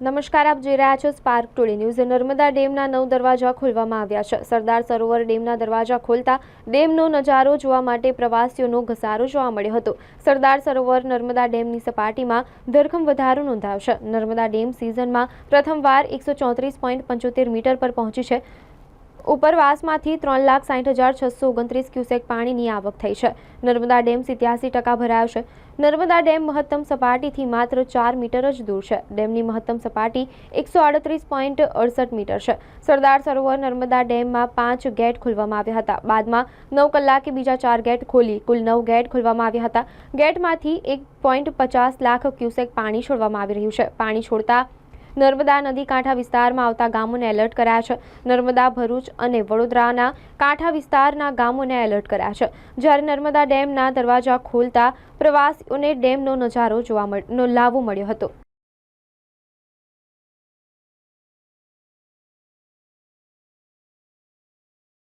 નમસ્કાર, આપ જોઈ રહ્યા છો સ્પાર્ક ટુડે ન્યૂઝ નર્મદા ડેમના નવ દરવાજા ખોલવામાં આવ્યા છે. સરદાર સરોવર ડેમના દરવાજા ખોલતા ડેમનો નજારો જોવા માટે પ્રવાસીઓનો ઘસારો જોવા મળ્યો હતો. સરદાર સરોવર નર્મદા ડેમની સપાટીમાં ધરખમ વધારો નોંધાયો છે. નર્મદા ડેમ સિઝનમાં પ્રથમવાર એકસો મીટર પર પહોંચી છે. ઉપરવાસમાંથી ત્રણ લાખ સાઠ હજાર છસો ઓગણત્રીસ ક્યુસેક પાણીની આવક થઈ છે. નર્મદા ડેમ સિત્યાસી ટકા ભરાયો છે. નર્મદા ડેમ મહત્તમ સપાટીથી માત્ર ચાર મીટર જ દૂર છે. ડેમની મહત્તમ સપાટી એકસો આડત્રીસ પોઈન્ટ અડસઠ મીટર છે. સરદાર સરોવર નર્મદા ડેમમાં પાંચ ગેટ ખોલવામાં આવ્યા હતા. બાદમાં નવ કલાકે બીજા ચાર ગેટ ખોલી કુલ નવ ગેટ ખોલવામાં આવ્યા હતા. ગેટમાંથી એક પોઈન્ટ પચાસ લાખ ક્યુસેક પાણી છોડવામાં આવી રહ્યું છે. પાણી છોડતા નર્મદા નદી કાંઠા વિસ્તારમાં આવતા ગામોને એલર્ટ કર્યા છે. નર્મદા, ભરૂચ અને વડોદરાના કાંઠા વિસ્તારના ગામોને એલર્ટ કર્યા છે. જ્યારે નર્મદા ડેમના દરવાજા ખોલતા પ્રવાસીઓને ડેમનો નજારો જોવા લાવો મળ્યો હતો.